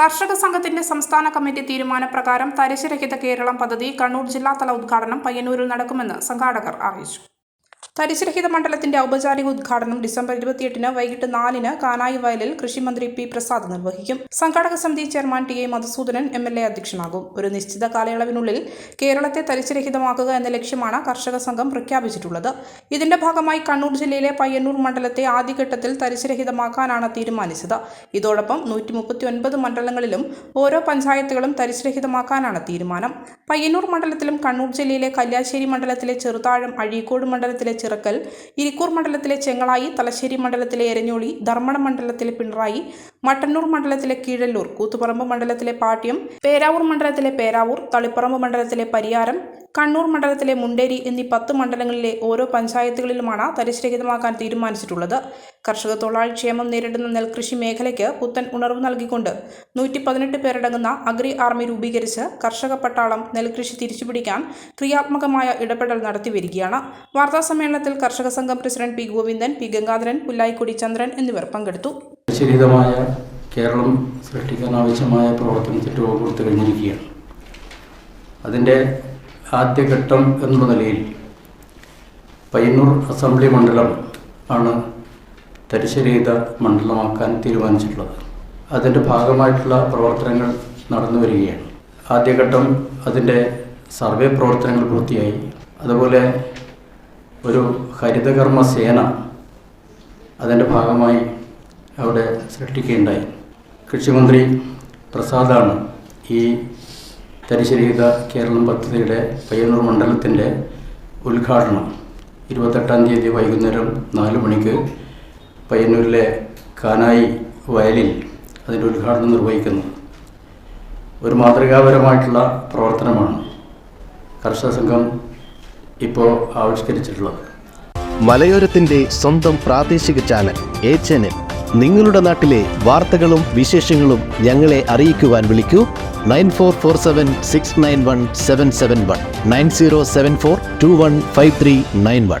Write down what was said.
കർഷക സംഘത്തിന്റെ സംസ്ഥാന കമ്മിറ്റി തീരുമാനപ്രകാരം തരിശുരഹിത കേരളം പദ്ധതി കണ്ണൂർ ജില്ലാതല ഉദ്ഘാടനം പയ്യന്നൂരിൽ നടക്കുമെന്ന് സംഘാടകർ അറിയിച്ചു. തരിശുരഹിത മണ്ഡലത്തിന്റെ ഔപചാരിക ഉദ്ഘാടനം ഡിസംബർ ഇരുപത്തിയെട്ടിന് വൈകിട്ട് നാലിന് കാനായി വയലിൽ കൃഷിമന്ത്രി പി പ്രസാദ് നിർവഹിക്കും. സംഘാടക സമിതി chairman T A Madhusoodanan M L A അധ്യക്ഷനാകും. ഒരു നിശ്ചിത കാലയളവിനുള്ളിൽ കേരളത്തെ തരിശുരഹിതമാക്കുക എന്ന ലക്ഷ്യമാണ് കർഷക സംഘം പ്രഖ്യാപിച്ചിട്ടുള്ളത്. ഇതിന്റെ ഭാഗമായി കണ്ണൂർ ജില്ലയിലെ പയ്യന്നൂർ മണ്ഡലത്തെ ആദ്യഘട്ടത്തിൽ തരിശുരഹിതമാക്കാനാണ് തീരുമാനിച്ചത്. ഇതോടൊപ്പം നൂറ്റി മുപ്പത്തി ഒൻപത് മണ്ഡലങ്ങളിലും ഓരോ പഞ്ചായത്തുകളും തരിശുരഹിതമാക്കാനാണ് തീരുമാനം. പയ്യന്നൂർ മണ്ഡലത്തിലും കണ്ണൂർ ജില്ലയിലെ കല്യാശ്ശേരി മണ്ഡലത്തിലെ ചെറുതാഴം അഴീക്കോട് മണ്ഡലത്തിലെ ചിറക്കൽ ഇരിക്കൂർ മണ്ഡലത്തിലെ ചെങ്ങളായി തലശ്ശേരി മണ്ഡലത്തിലെ എരഞ്ഞോളി ധർമ്മടം മണ്ഡലത്തിലെ പിണറായി മട്ടന്നൂർ മണ്ഡലത്തിലെ കീഴല്ലൂർ കൂത്തുപറമ്പ് മണ്ഡലത്തിലെ പാട്യം പേരാവൂർ മണ്ഡലത്തിലെ പേരാവൂർ തളിപ്പറമ്പ് മണ്ഡലത്തിലെ പരിയാരം കണ്ണൂർ മണ്ഡലത്തിലെ മുണ്ടേരി എന്നീ പത്ത് മണ്ഡലങ്ങളിലെ ഓരോ പഞ്ചായത്തുകളിലുമാണ് തരിശ്രഹിതമാക്കാൻ തീരുമാനിച്ചിട്ടുള്ളത്. കർഷക തൊഴിലാളി ക്ഷേമം നേരിടുന്ന നെൽകൃഷി മേഖലയ്ക്ക് പുത്തൻ ഉണർവ് നൽകിക്കൊണ്ട് നൂറ്റി പതിനെട്ട് പേരടങ്ങുന്ന അഗ്രി ആർമി രൂപീകരിച്ച് കർഷക പട്ടാളം നെൽകൃഷി തിരിച്ചുപിടിക്കാൻ ക്രിയാത്മകമായ ഇടപെടൽ നടത്തിവരികയാണ് വാർത്താ സമ്മേളനത്തിൽ കർഷക സംഘം president P Govindan P Gangadharan Pullayikkodi Chandran എന്നിവർ പങ്കെടുത്തു. കേരളം സൃഷ്ടിക്കാൻ ആവശ്യമായ പ്രവർത്തനത്തിന് രൂപം കൊടുത്തു കഴിഞ്ഞിരിക്കുകയാണ്. അതിന്റെ ആദ്യഘട്ടം എന്നുള്ള നിലയിൽ പയ്യന്നൂർ അസംബ്ലി മണ്ഡലം ആണ് തരിശരഹിത മണ്ഡലമാക്കാൻ തീരുമാനിച്ചിട്ടുള്ളത്. അതിന്റെ ഭാഗമായിട്ടുള്ള പ്രവർത്തനങ്ങൾ നടന്നു വരികയാണ്. ആദ്യഘട്ടം അതിന്റെ സർവേ പ്രവർത്തനങ്ങൾ പൂർത്തിയായി. അതുപോലെ ഒരു ഹരിതകർമ്മ സേന അതിന്റെ ഭാഗമായി അവിടെ സൃഷ്ടിക്കുകയുണ്ടായി. കൃഷിമന്ത്രി പ്രസാദാണ് ഈ തരിശരീത കേരളം പദ്ധതിയുടെ പയ്യന്നൂർ മണ്ഡലത്തിന്റെ ഉദ്ഘാടനം. ഇരുപത്തെട്ടാം തീയതി വൈകുന്നേരം നാല് മണിക്ക് പയ്യന്നൂരിലെ കാനായി വയലിൽ അതിന്റെ ഉദ്ഘാടനം നിർവഹിക്കുന്നു. ഒരു മാതൃകാപരമായിട്ടുള്ള പ്രവർത്തനമാണ് കർഷക സംഘം ഇപ്പോൾ ആവിഷ്കരിച്ചിട്ടുള്ളത്. മലയോരത്തിന്റെ സ്വന്തം പ്രാദേശിക ചാനൽ എ ചാനൽ. നിങ്ങളുടെ നാട്ടിലെ വാർത്തകളും വിശേഷങ്ങളും ഞങ്ങളെ അറിയിക്കുവാൻ വിളിക്കൂ. Nine four four seven six nine one seven seven one. Nine zero seven four two one five three nine one.